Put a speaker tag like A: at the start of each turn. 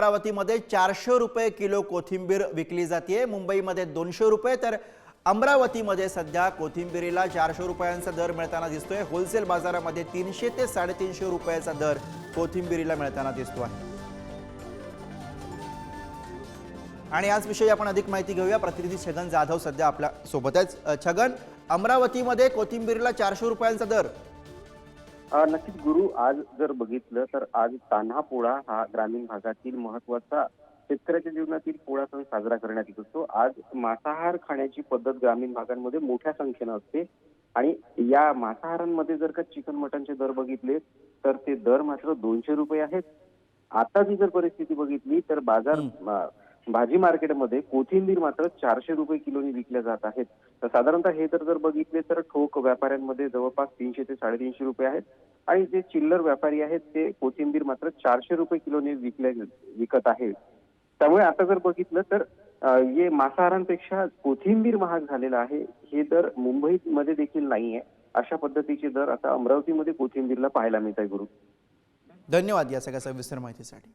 A: अमरावतीमध्ये चारशे रुपये किलो कोथिंबीर विकली जाते मुंबईमध्ये दोनशे रुपये तर अमरावतीमध्ये सध्या कोथिंबीरीला चारशे रुपयांचा दर मिळताना दिसतोय. होलसेल बाजारामध्ये तीनशे ते साडेतीनशे रुपयाचा दर कोथिंबीरीला मिळताना दिसतो आहे. आणि याचविषयी आपण अधिक माहिती घेऊया. प्रतिनिधी छगन जाधव सध्या आपल्या सोबतच. छगन अमरावतीमध्ये कोथिंबीरीला चारशे रुपयांचा दर
B: नक्कीच गुरु आज जर बघितलं तर आज तान्हा पोळा हा ग्रामीण भागातील महत्त्वाचा शेतकऱ्याच्या जीवनातील पोळा सण साजरा करण्यात येत असतो. आज मांसाहार खाण्याची पद्धत ग्रामीण भागांमध्ये मोठ्या संख्येनं असते आणि या मांसाहारांमध्ये जर का चिकन मटनचे दर बघितले तर ते दर मात्र दोनशे रुपये आहेत. आताची जर परिस्थिती बघितली तर बाजार भाजी मार्केटमध्ये कोथिंबीर मात्र चारशे रुपये किलोनी विकल्या जात आहेत. तर साधारणतः हे तर जर बघितले तर ठोक व्यापाऱ्यांमध्ये जवळपास तीनशे ते साडेतीनशे रुपये आहेत. आणि जे चिल्लर व्यापारी आहेत ते कोथिंबीर मात्र चारशे रुपये किलोने विकल्या विकत आहेत. त्यामुळे आता जर बघितलं तर ये मांसाहारांपेक्षा कोथिंबीर महाग झालेला आहे हे दर मुंबईमध्ये देखील नाहीये. अशा पद्धतीचे दर आता अमरावतीमध्ये कोथिंबीरला पाहायला मिळत आहे गुरु.
A: धन्यवाद या सगळ्या सविस्तर माहितीसाठी.